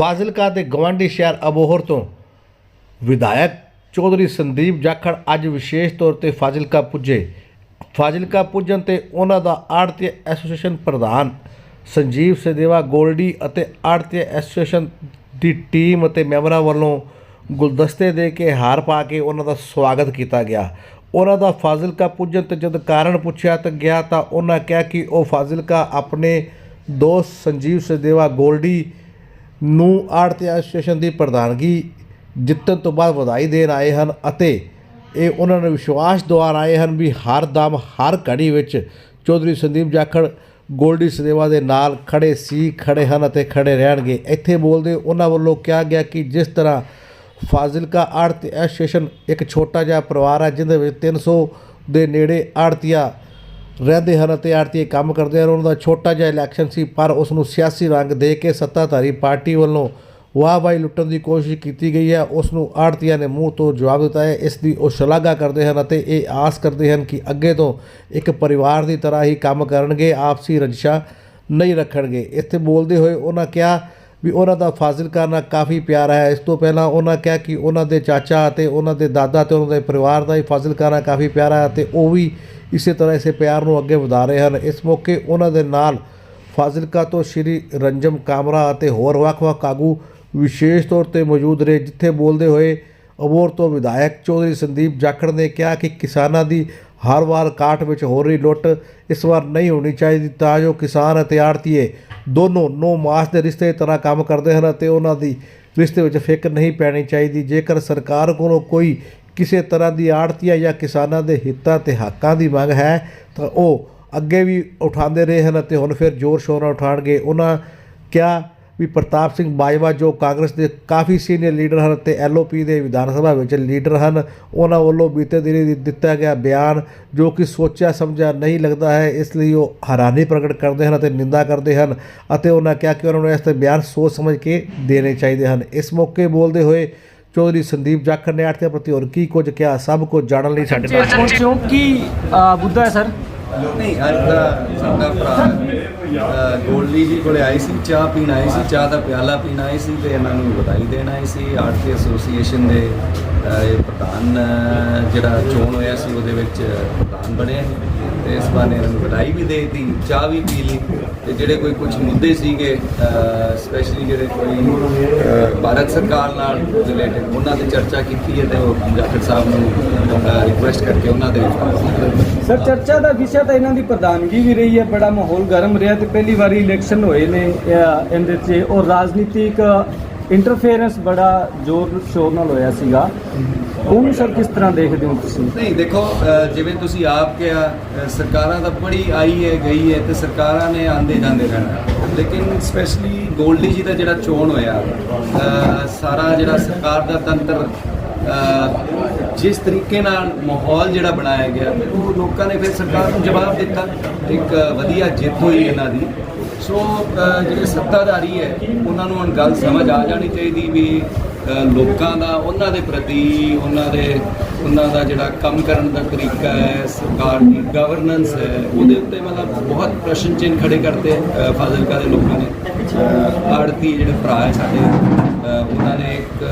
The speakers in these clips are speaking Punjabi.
ਫਾਜ਼ਿਲਕਾ ਦੇ ਗਵਾਂਢੀ ਸ਼ਹਿਰ ਅਬੋਹਰ ਤੋਂ ਵਿਧਾਇਕ ਚੌਧਰੀ ਸੰਦੀਪ ਜਾਖੜ ਅੱਜ ਵਿਸ਼ੇਸ਼ ਤੌਰ ਤੇ ਫਾਜ਼ਿਲਕਾ ਪੁੱਜੇ। ਫਾਜ਼ਿਲਕਾ ਪੁੱਜਣ ਤੇ ਉਹਨਾਂ ਦਾ ਆੜਤੀ ਐਸੋਸੀਏਸ਼ਨ ਪ੍ਰਧਾਨ ਸੰਜੀਵ ਸਦੇਵਾ, ਗੋਲਡੀ ਅਤੇ ਆੜਤੀ ਐਸੋਸੀਏਸ਼ਨ ਦੀ ਟੀਮ ਅਤੇ ਮੈਂਬਰਾਂ ਵੱਲੋਂ ਗੁਲਦਸਤੇ ਦੇ ਕੇ ਹਾਰ ਪਾ ਕੇ ਉਹਨਾਂ ਦਾ ਸਵਾਗਤ ਕੀਤਾ ਗਿਆ। ਉਹਨਾਂ ਦਾ ਫਾਜ਼ਿਲਕਾ ਪੁੱਜਣ ਤੇ ਜਦ ਕਾਰਨ ਪੁੱਛਿਆ ਤਾਂ ਗਿਆ ਤਾਂ ਉਹਨਾਂ ਕਿਹਾ ਕਿ ਉਹ ਫਾਜ਼ਿਲਕਾ ਆਪਣੇ ਦੋਸਤ ਸੰਜੀਵ ਸਦੇਵਾ, ਗੋਲਡੀ ਨੂੰ ਆੜਤੀ ਐਸੋਸੀਏਸ਼ਨ ਦੀ ਪ੍ਰਧਾਨਗੀ ਜਿੱਤਣ ਤੋਂ ਬਾਅਦ ਵਧਾਈ ਦੇਣ ਆਏ ਹਨ ਅਤੇ ਇਹ ਉਹਨਾਂ ਨੂੰ ਵਿਸ਼ਵਾਸ ਦੁਆਰ ਆਏ ਹਨ ਵੀ ਹਰ ਦਮ, ਹਰ ਘੜੀ ਵਿੱਚ ਚੌਧਰੀ ਸੰਦੀਪ ਜਾਖੜ ਗੋਲਡੀ ਸਦੇਵਾ ਦੇ ਨਾਲ ਖੜੇ ਸੀ, ਖੜੇ ਹਨ ਅਤੇ ਖੜੇ ਰਹਿਣਗੇ। ਇੱਥੇ ਬੋਲਦੇ ਉਹਨਾਂ ਵੱਲੋਂ ਕਿਹਾ ਗਿਆ ਕਿ ਜਿਸ ਤਰ੍ਹਾਂ ਫਾਜ਼ਿਲਕਾ ਆੜਤੀ ਐਸੋਸੀਏਸ਼ਨ ਇੱਕ ਛੋਟਾ ਜਿਹਾ ਪਰਿਵਾਰ ਹੈ ਜਿਹਦੇ ਵਿੱਚ 300 ਦੇ ਨੇੜੇ ਆੜਤੀਆ ਰਹਿੰਦੇ ਹਨ ਅਤੇ ਆੜਤੀਏ ਕੰਮ ਕਰਦੇ ਹਨ। ਉਹਨਾਂ ਦਾ ਛੋਟਾ ਜਿਹਾ ਇਲੈਕਸ਼ਨ ਸੀ, ਪਰ ਉਸ ਨੂੰ ਸਿਆਸੀ ਰੰਗ ਦੇ ਕੇ ਸੱਤਾਧਾਰੀ ਪਾਰਟੀ ਵੱਲੋਂ ਵਾਹਵਾਹੀ ਲੁੱਟਣ ਦੀ ਕੋਸ਼ਿਸ਼ ਕੀਤੀ ਗਈ ਹੈ। ਉਸ ਨੂੰ ਆੜਤੀਆਂ ਨੇ ਮੂੰਹ ਤੋਂ ਜਵਾਬ ਦਿੱਤਾ ਹੈ। ਇਸ ਦੀ ਉਹ ਸ਼ਲਾਘਾ ਕਰਦੇ ਹਨ ਅਤੇ ਇਹ ਆਸ ਕਰਦੇ ਹਨ ਕਿ ਅੱਗੇ ਤੋਂ ਇੱਕ ਪਰਿਵਾਰ ਦੀ ਤਰ੍ਹਾਂ ਹੀ ਕੰਮ ਕਰਨਗੇ, ਆਪਸੀ ਰੰਜਿਸ਼ਾਂ ਨਹੀਂ ਰੱਖਣਗੇ। ਇੱਥੇ ਬੋਲਦੇ ਹੋਏ ਉਹਨਾਂ ਕਿਹਾ ਵੀ ਉਹਨਾਂ ਦਾ ਫਾਜ਼ਿਲ ਕਰਨਾ ਕਾਫੀ ਪਿਆਰਾ ਹੈ। ਇਸ ਤੋਂ ਪਹਿਲਾਂ ਉਹਨਾਂ ਕਿਹਾ ਕਿ ਉਹਨਾਂ ਦੇ ਚਾਚਾ ਅਤੇ ਉਹਨਾਂ ਦੇ ਦਾਦਾ ਤੇ ਉਹਨਾਂ ਦੇ ਪਰਿਵਾਰ ਦਾ ਹੀ ਫਾਜ਼ਿਲ ਕਰਨਾ ਕਾਫੀ ਪਿਆਰਾ ਹੈ ਅਤੇ ਉਹ ਵੀ ਇਸੇ ਤਰ੍ਹਾਂ ਇਸੇ ਪਿਆਰ ਨੂੰ ਅੱਗੇ ਵਧਾ ਰਹੇ ਹਨ। ਇਸ ਮੌਕੇ ਉਹਨਾਂ ਦੇ ਨਾਲ ਫਾਜ਼ਿਲਕਾ ਤੋਂ ਸ਼੍ਰੀ ਰੰਜਮ ਕਾਮਰਾ ਅਤੇ ਹੋਰ ਵੱਖ-ਵੱਖ ਆਗੂ ਵਿਸ਼ੇਸ਼ ਤੌਰ ਤੇ ਮੌਜੂਦ ਰਹੇ, ਜਿੱਥੇ ਬੋਲਦੇ ਹੋਏ ਅਬੋਰ ਤੋਂ ਵਿਧਾਇਕ ਚੌਧਰੀ ਸੰਦੀਪ ਜਾਖੜ ਨੇ ਕਿਹਾ ਕਿ ਕਿਸਾਨਾਂ ਦੀ ਹਰ ਵਾਰ ਕਾਠ ਵਿੱਚ ਹੋ ਰਹੀ ਲੁੱਟ ਇਸ ਵਾਰ ਨਹੀਂ ਹੋਣੀ ਚਾਹੀਦੀ, ਤਾਂ ਜੋ ਕਿਸਾਨ ਅਤੇ ਆੜਤੀਏ ਦੋਨੋਂ ਨੋ ਮਾਸ ਦੇ ਰਿਸ਼ਤੇ ਤਰ੍ਹਾਂ ਕੰਮ ਕਰਦੇ ਹਨ ਅਤੇ ਉਹਨਾਂ ਦੀ ਰਿਸ਼ਤੇ ਵਿੱਚ ਫਿੱਕ ਨਹੀਂ ਪੈਣੀ ਚਾਹੀਦੀ। ਜੇਕਰ ਸਰਕਾਰ ਕੋਲੋਂ ਕੋਈ ਕਿਸੇ ਤਰ੍ਹਾਂ ਦੀ ਆੜਤੀਆ ਜਾਂ ਕਿਸਾਨਾਂ ਦੇ ਹਿੱਤਾਂ ਤੇ ਹੱਕਾਂ ਦੀ ਮੰਗ ਹੈ, ਤਾਂ ਉਹ ਅੱਗੇ ਵੀ ਉਠਾਉਂਦੇ ਰਹੇ ਹਨ ਅਤੇ ਹੁਣ ਫਿਰ ਜ਼ੋਰ ਸ਼ੋਰ ਨਾਲ ਉਠਾਣਗੇ ਉਹਨਾਂ ਕਿਹਾ ਵੀ ਪ੍ਰਤਾਪ ਸਿੰਘ ਬਾਜਵਾ ਜੋ ਕਾਂਗਰਸ ਦੇ ਕਾਫੀ ਸੀਨੀਅਰ ਲੀਡਰ ਹਨ ਤੇ ਐਲਓਪੀ ਦੇ ਵਿਧਾਨ ਸਭਾ ਵਿੱਚ ਲੀਡਰ ਹਨ ਉਹਨਾਂ ਵੱਲੋਂ ਬੀਤੇ ਦਿਨੀ ਦੀ ਦਿੱਤਾ ਗਿਆ ਬਿਆਨ ਜੋ ਕਿ ਸੋਚਿਆ ਸਮਝਿਆ ਨਹੀਂ ਲੱਗਦਾ ਹੈ ਇਸ ਲਈ ਉਹ ਹੈਰਾਨੀ ਪ੍ਰਗਟ ਕਰਦੇ ਹਨ ਅਤੇ ਨਿੰਦਾ ਕਰਦੇ ਹਨ ਅਤੇ ਉਹਨਾਂ ਕਿਹਾ ਕਿ ਉਹਨਾਂ ਨੂੰ ਇਸ ਤੇ ਬਿਆਨ ਸੋਚ ਸਮਝ ਕੇ ਦੇਣੇ ਚਾਹੀਦੇ ਹਨ। ਇਸ ਮੌਕੇ ਬੋਲਦੇ ਹੋਏ ਚੌਧਰੀ ਸੰਦੀਪ ਜਾਖੜ ਨੇ ਆੜਤੀਆਂ ਪ੍ਰਤੀ ਹੋਰ ਕੀ ਕੁਝ ਕਿਹਾ ਸਭ ਕੁਝ ਜਾਣਨ ਲਈ ਸਾਡੇ ਨਾਲ ਪਹੁੰਚੋ ਕੀ ਮੁੱਦਾ ਹੈ ਸਰ? ਨਹੀਂ ਅੱਜ ਦਾ ਭਰਾ ਗੋਲਡੀ ਜੀ ਕੋਲੇ ਆਈ ਸੀ, ਚਾਹ ਪੀਣ ਆਏ ਸੀ, ਚਾਹ ਦਾ ਪਿਆਲਾ ਪੀਣ ਆਏ ਸੀ ਤੇ ਇਹਨਾਂ ਨੂੰ ਵਧਾਈ ਦੇਣ ਆਈ ਸੀ। ਆਰਟੀ ਐਸੋਸੀਏਸ਼ਨ ਦੇ ਪ੍ਰਧਾਨ ਜਿਹੜਾ ਚੋਣ ਹੋਇਆ ਸੀ, ਉਹਦੇ ਵਿੱਚ ਪ੍ਰਧਾਨ ਬਣੇ ਤੇ ਇਸ ਬਾਰੇ ਇਹਨਾਂ ਨੂੰ ਵਧਾਈ ਵੀ ਦੇਤੀ, ਚਾਹ ਵੀ ਪੀ ਲਈ। ਤੇ ਜਿਹੜੇ ਕੋਈ ਕੁਝ ਮੁੱਦੇ ਸੀਗੇ ਸਪੈਸ਼ਲੀ ਜਿਹੜੇ ਕੋਈ ਭਾਰਤ ਸਰਕਾਰ ਨਾਲ ਰਿਲੇਟਡ ਉਹਨਾਂ ਤੇ ਚਰਚਾ ਕੀਤੀ ਹੈ ਤੇ ਉਹ ਜਾਖੜ ਸਾਹਿਬ ਨੂੰ ਰਿਕੁਐਸਟ ਕਰਕੇ ਉਹਨਾਂ ਦੇ ਸਰ, ਚਰਚਾ ਦਾ ਵਿਸ਼ਾ ਤਾਂ ਇਹਨਾਂ ਦੀ ਪ੍ਰਧਾਨਗੀ ਵੀ ਰਹੀ ਹੈ, ਬੜਾ ਮਾਹੌਲ ਗਰਮ ਰਿਹਾ ਤੇ ਪਹਿਲੀ ਵਾਰੀ ਇਲੈਕਸ਼ਨ ਹੋਏ ਨੇ ਇਹਦੇ 'ਚ। ਔਰ ਰਾਜਨੀਤਿਕ ਇੰਟਰਫੇਰੈਂਸ ਬੜਾ ਜ਼ੋਰ, ਸ਼ੋਰ ਨਾਲ ਹੋਇਆ ਸੀਗਾ। ਉਹਨੂੰ ਸਰ ਕਿਸ ਤਰ੍ਹਾਂ ਦੇਖਦੇ ਹੋ ਤੁਸੀਂ? ਨਹੀਂ, ਦੇਖੋ ਜਿਵੇਂ ਤੁਸੀਂ ਆਪ ਕਿਹਾ ਸਰਕਾਰਾਂ ਤਾਂ ਬੜੀ ਆਈ ਹੈ, ਗਈ ਹੈ ਤੇ ਸਰਕਾਰਾਂ ਨੇ ਆਂਦੇ ਜਾਂਦੇ ਰਹਿਣਾ। ਲੇਕਿਨ ਸਪੈਸ਼ਲੀ ਗੋਲਡੀ ਜੀ ਦਾ ਜਿਹੜਾ ਚੋਣ ਹੋਇਆ ਸਾਰਾ ਜਿਹੜਾ ਸਰਕਾਰ ਦਾ ਤੰਤਰ ਜਿਸ ਤਰੀਕੇ ਨਾਲ ਮਾਹੌਲ ਜਿਹੜਾ ਬਣਾਇਆ ਗਿਆ, ਉਹ ਲੋਕਾਂ ਨੇ ਫਿਰ ਸਰਕਾਰ ਨੂੰ ਜਵਾਬ ਦਿੱਤਾ। ਇੱਕ ਵਧੀਆ ਜਿੱਤ ਹੋਈ ਇਹਨਾਂ ਦੀ। ਸੋ ਜਿਹੜੇ ਸੱਤਾਧਾਰੀ ਹੈ, ਉਹਨਾਂ ਨੂੰ ਹੁਣ ਗੱਲ ਸਮਝ ਆ ਜਾਣੀ ਚਾਹੀਦੀ ਵੀ ਲੋਕਾਂ ਦਾ, ਉਹਨਾਂ ਦੇ ਪ੍ਰਤੀ ਉਹਨਾਂ ਦੇ, ਉਹਨਾਂ ਦਾ ਜਿਹੜਾ ਕੰਮ ਕਰਨ ਦਾ ਤਰੀਕਾ ਹੈ, ਸਰਕਾਰ ਦੀ ਗਵਰਨੈਂਸ ਹੈ, ਉਹਦੇ ਉੱਤੇ ਮਤਲਬ ਬਹੁਤ ਪ੍ਰਸ਼ਨ ਚਿੰਨ੍ਹ ਖੜੇ ਕਰਤੇ ਫਾਜ਼ਿਲਕਾ ਦੇ ਲੋਕਾਂ ਨੇ। ਆੜਤੀ ਜਿਹੜੇ ਭਰਾ ਹੈ ਸਾਡੇ ਉਹਨਾਂ ਨੇ ਇੱਕ,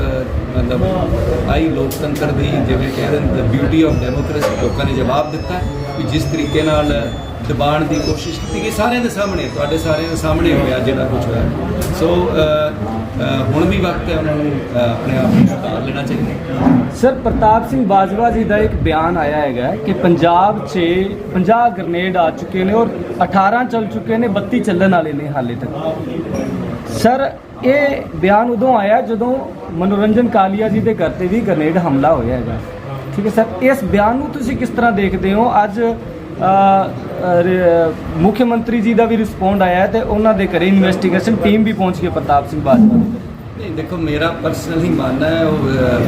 ਮਤਲਬ ਆਈ ਲੋਕਤੰਤਰ ਦੀ ਜਿਵੇਂ ਕਹਿੰਦੇ ਨੇ ਬਿਊਟੀ ਆਫ ਡੈਮੋਕ੍ਰੇਸੀ ਲੋਕਾਂ ਨੇ ਜਵਾਬ ਦਿੱਤਾ ਵੀ ਜਿਸ ਤਰੀਕੇ ਨਾਲ ਦਬਾਉਣ ਦੀ ਕੋਸ਼ਿਸ਼ ਕੀਤੀ ਗਈ ਸਾਰਿਆਂ ਦੇ ਸਾਹਮਣੇ, ਤੁਹਾਡੇ ਸਾਰਿਆਂ ਦੇ ਸਾਹਮਣੇ ਹੋਇਆ ਜਿਹੜਾ ਕੁਝ ਹੋਇਆ। ਸੋ ਹੁਣ ਵੀ ਵਕਤ ਹੈ, ਉਹਨਾਂ ਨੂੰ ਆਪਣੇ ਆਪ ਨੂੰ ਲੈਣਾ ਚਾਹੀਦਾ ਸਰ, ਪ੍ਰਤਾਪ ਸਿੰਘ ਬਾਜਵਾ ਜੀ ਦਾ ਇੱਕ ਬਿਆਨ ਆਇਆ ਹੈਗਾ ਕਿ ਪੰਜਾਬ 'ਚ 50 ਗ੍ਰਨੇਡ ਆ ਚੁੱਕੇ ਨੇ ਔਰ 18 ਚੱਲ ਚੁੱਕੇ ਨੇ 32 ਚੱਲਣ ਵਾਲੇ ਨੇ ਹਾਲੇ ਤੱਕ। ਸਰ, ਇਹ ਬਿਆਨ ਉਦੋਂ ਆਇਆ ਜਦੋਂ ਮਨੋਰੰਜਨ ਕਾਲੀਆ ਜੀ ਦੇ ਘਰ ਤੇ ਵੀ ਗ੍ਰਨੇਡ ਹਮਲਾ ਹੋਇਆ ਹੈਗਾ। ਠੀਕ ਹੈ ਸਰ, ਇਸ ਬਿਆਨ ਨੂੰ ਤੁਸੀਂ ਕਿਸ ਤਰ੍ਹਾਂ ਦੇਖਦੇ ਹੋ? ਅੱਜ ਮੁੱਖ ਮੰਤਰੀ ਜੀ ਦਾ ਵੀ ਰਿਸਪੌਂਡ ਆਇਆ ਹੈ ਤੇ ਉਹਨਾਂ ਦੇ ਘਰੇ ਇਨਵੈਸਟੀਗੇਸ਼ਨ ਟੀਮ ਵੀ ਪਹੁੰਚ ਗਈ ਪ੍ਰਤਾਪ ਸਿੰਘ ਬਾਜਵਾ ਦੇ ਘਰੇ। ਨਹੀਂ, ਦੇਖੋ, ਮੇਰਾ ਪਰਸਨਲੀ ਮੰਨਣਾ ਹੈ, ਉਹ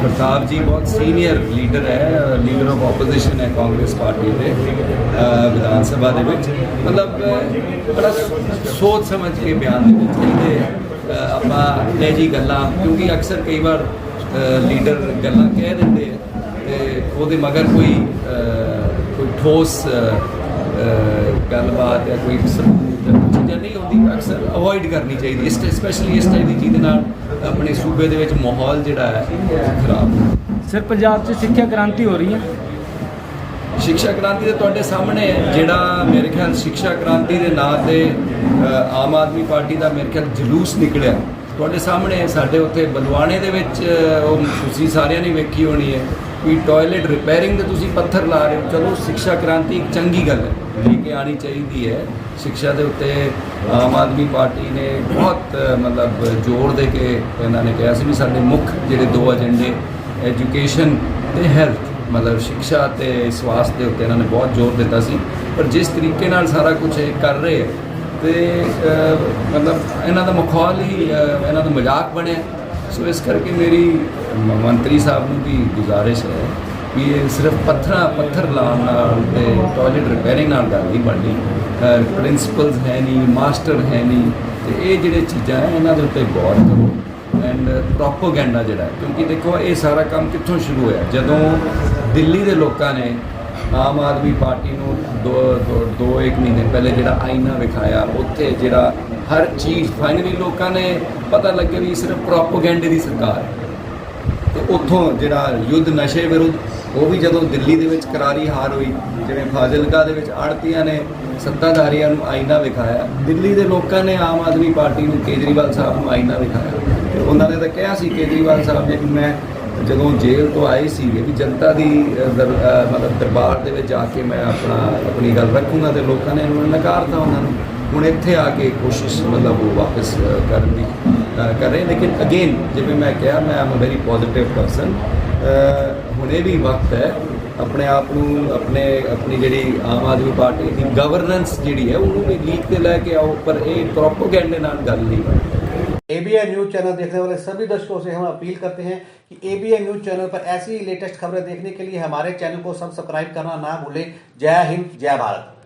ਪ੍ਰਤਾਪ ਜੀ ਬਹੁਤ ਸੀਨੀਅਰ ਲੀਡਰ ਹੈ ਲੀਡਰ ਆਫ ਆਪੋਜੀਸ਼ਨ ਹੈ ਕਾਂਗਰਸ ਪਾਰਟੀ ਦੇ ਵਿਧਾਨ ਸਭਾ ਦੇ ਵਿੱਚ ਮਤਲਬ ਬੜਾ ਸੋਚ ਸਮਝ ਕੇ ਬਿਆਨ ਦੇਣੇ ਚਾਹੀਦੇ ਆ। ਆਪਾਂ ਇਹ ਜੀ ਗੱਲਾਂ, ਕਿਉਂਕਿ ਅਕਸਰ ਕਈ ਵਾਰ ਲੀਡਰ ਗੱਲਾਂ ਕਹਿ ਦਿੰਦੇ ਆ, ਤੇ ਉਹਦੇ ਮਗਰ ਕੋਈ ਕੋਈ ਠੋਸ ਗੱਲਬਾਤ ਜਾਂ ਕੋਈ ਸਬੂਤ ਚੀਜ਼ਾਂ ਨਹੀਂ ਹੁੰਦੀ ਅਕਸਰ ਅਵੋਇਡ ਕਰਨੀ ਚਾਹੀਦੀ। ਇਸ ਸਪੈਸ਼ਲੀ ਇਸ ਟਾਈਪ ਦੀ ਚੀਜ਼ ਦੇ ਨਾਲ ਆਪਣੇ ਸੂਬੇ ਦੇ ਵਿੱਚ ਮਾਹੌਲ ਜਿਹੜਾ ਹੈ ਖਰਾਬ ਸਰ ਪੰਜਾਬ 'ਚ ਸਿੱਖਿਆ ਕ੍ਰਾਂਤੀ ਹੋ ਰਹੀ ਹੈ? ਸਿੱਖਿਆ ਕ੍ਰਾਂਤੀ ਦੇ ਤੁਹਾਡੇ ਸਾਹਮਣੇ ਹੈ ਜਿਹੜਾ ਮੇਰੇ ਖਿਆਲ ਸਿੱਖਿਆ ਕ੍ਰਾਂਤੀ ਦੇ ਨਾਂ ਤੇ ਆਮ ਆਦਮੀ ਪਾਰਟੀ ਦਾ ਮੇਰੇ ਖਿਆਲ ਜਲੂਸ ਨਿਕਲਿਆ। ਤੁਹਾਡੇ ਸਾਹਮਣੇ ਸਾਡੇ ਉੱਥੇ ਬਲਵਾਣੇ ਦੇ ਵਿੱਚ ਉਹ ਤੁਸੀਂ ਸਾਰਿਆਂ ਨੇ ਵੇਖੀ ਹੋਣੀ ਹੈ। ਵੀ ਟਾਇਲਟ ਰਿਪੇਅਰਿੰਗ ਦੇ ਤੁਸੀਂ ਪੱਥਰ ਲਾ ਰਹੇ ਹੋ। ਚਲੋ, ਸਿੱਖਿਆ ਕ੍ਰਾਂਤੀ ਇੱਕ ਚੰਗੀ ਗੱਲ ਹੈ। ਲੈ ਕੇ ਆਣੀ ਚਾਹੀਦੀ ਹੈ। ਸਿੱਖਿਆ ਦੇ ਉੱਤੇ ਆਮ ਆਦਮੀ ਪਾਰਟੀ ਨੇ ਬਹੁਤ, ਮਤਲਬ, ਜ਼ੋਰ ਦੇ ਕੇ ਇਹਨਾਂ ਨੇ ਕਿਹਾ ਸੀ ਵੀ ਸਾਡੇ ਮੁੱਖ ਜਿਹੜੇ ਦੋ ਏਜੰਡੇ ਐਜੂਕੇਸ਼ਨ ਤੇ ਹੈਲਥ ਮਤਲਬ ਸਿੱਖਿਆ ਤੇ ਸਵਾਸਥ ਦੇ ਉੱਤੇ ਇਹਨਾਂ ਨੇ ਬਹੁਤ ਜ਼ੋਰ ਦਿੱਤਾ ਸੀ। ਪਰ ਜਿਸ ਤਰੀਕੇ ਨਾਲ ਸਾਰਾ ਕੁਝ ਇਹ ਕਰ ਰਹੇ ਹੈ, ਤੇ ਮਤਲਬ, ਇਹਨਾਂ ਦਾ ਮਖੌਲ ਹੀ ਇਹਨਾਂ ਦਾ ਮਜ਼ਾਕ ਬਣਿਆ। ਸੋ ਇਸ ਕਰਕੇ ਮੇਰੀ ਮੰਤਰੀ ਸਾਹਿਬ ਨੂੰ ਵੀ ਗੁਜ਼ਾਰਿਸ਼ ਹੈ ਵੀ ਇਹ ਸਿਰਫ ਪੱਥਰਾਂ, ਪੱਥਰ ਲਾਉਣ ਨਾਲ ਤੇ ਟਾਇਲਟ ਰਿਪੇਅਰਿੰਗ ਨਾਲ ਗੱਲ ਨਹੀਂ ਬਣਨੀ। ਪ੍ਰਿੰਸੀਪਲਸ ਹੈ ਨਹੀਂ ਮਾਸਟਰ ਹੈ ਨਹੀਂ। ਤੇ ਇਹ ਜਿਹੜੇ ਚੀਜ਼ਾਂ ਹੈ, ਇਹਨਾਂ ਦੇ ਉੱਤੇ ਗੌਰ ਕਰੋ ਐਂਡ ਪ੍ਰੋਪੋਗੈਂਡਾ ਜਿਹੜਾ ਕਿਉਂਕਿ ਦੇਖੋ, ਇਹ ਸਾਰਾ ਕੰਮ ਕਿੱਥੋਂ ਸ਼ੁਰੂ ਹੋਇਆ? ਜਦੋਂ ਦਿੱਲੀ ਦੇ ਲੋਕਾਂ ਨੇ ਆਮ ਆਦਮੀ ਪਾਰਟੀ ਨੂੰ ਦੋ, ਦੋ- ਦੋ, ਇੱਕ ਮਹੀਨੇ ਪਹਿਲੇ ਜਿਹੜਾ ਆਈਨਾ ਵਿਖਾਇਆ, ਉੱਥੇ ਜਿਹੜਾ ਹਰ ਚੀਜ਼ ਫਾਈਨਲੀ ਲੋਕਾਂ ਨੇ ਪਤਾ ਲੱਗਿਆ ਵੀ ਸਿਰਫ ਪ੍ਰੋਪੋਗੈਂਡੇ ਦੀ ਸਰਕਾਰ ਹੈ। ਤੇ ਉੱਥੋਂ ਜਿਹੜਾ ਯੁੱਧ ਨਸ਼ੇ ਵਿਰੁੱਧ, ਉਹ ਵੀ ਜਦੋਂ ਦਿੱਲੀ ਦੇ ਵਿੱਚ ਕਰਾਰੀ ਹਾਰ ਹੋਈ, ਜਿਵੇਂ ਫਾਜ਼ਿਲਕਾ ਦੇ ਵਿੱਚ ਆੜਤੀਆਂ ਨੇ ਸੱਤਾਧਾਰੀਆਂ ਨੂੰ ਆਈਨਾ ਵਿਖਾਇਆ, ਦਿੱਲੀ ਦੇ ਲੋਕਾਂ ਨੇ ਆਮ ਆਦਮੀ ਪਾਰਟੀ ਨੂੰ ਕੇਜਰੀਵਾਲ ਸਾਹਿਬ ਨੂੰ ਆਈਨਾ ਵਿਖਾਇਆ। ਤੇ ਉਹਨਾਂ ਨੇ ਤਾਂ ਕਿਹਾ ਸੀ, ਕੇਜਰੀਵਾਲ ਸਾਹਿਬ ਨੇ ਕਿ ਮੈਂ ਜਦੋਂ ਜੇਲ੍ਹ ਤੋਂ ਆਏ ਸੀਗੇ ਵੀ ਜਨਤਾ ਦੀ ਦਰ- ਮਤਲਬ ਦਰਬਾਰ ਦੇ ਵਿੱਚ ਜਾ ਕੇ ਮੈਂ ਆਪਣਾ, ਆਪਣੀ ਗੱਲ ਰੱਖੂੰਗਾ ਤੇ ਲੋਕਾਂ ਨੇ ਉਹਨੂੰ ਨਕਾਰਤਾ ਉਹਨਾਂ ਨੂੰ। ਹੁਣ ਇੱਥੇ ਆ ਕੇ ਕੋਸ਼ਿਸ਼ ਮਤਲਬ ਉਹ ਵਾਪਸ ਅ, ਕਰਨ ਦੀ ਅ, ਕਰ ਰਹੇ ਲੇਕਿਨ ਅਗੇਨ ਜਿਵੇਂ ਮੈਂ ਕਿਹਾ ਮੈਂ am a very positive person ਹੁਣੇ ਵੀ ਵਕਤ ਹੈ ਆਪਣੇ ਆਪ ਨੂੰ ਆਪਣੇ ਆਪਣੀ ਜਿਹੜੀ ਆਮ ਆਦਮੀ ਪਾਰਟੀ ਦੀ ਗਵਰਨੈਂਸ ਜਿਹੜੀ ਹੈ ਉਹਨੂੰ ਵੀ ਲੀਕ ਤੇ ਲੈ ਕੇ ਆਓ ਪਰ ਇਹ ਪ੍ਰੋਪੋਗੈਂਡੇ ਨਾਲ ਗੱਲ ਨਹੀਂ ਬਣਦੀ एबीएन न्यूज चैनल देखने वाले सभी दर्शकों से हम अपील करते हैं कि एबीएन न्यूज चैनल पर ऐसी लेटेस्ट खबरें देखने के लिए हमारे चैनल को सब्सक्राइब करना ना भूलें जय हिंद जय भारत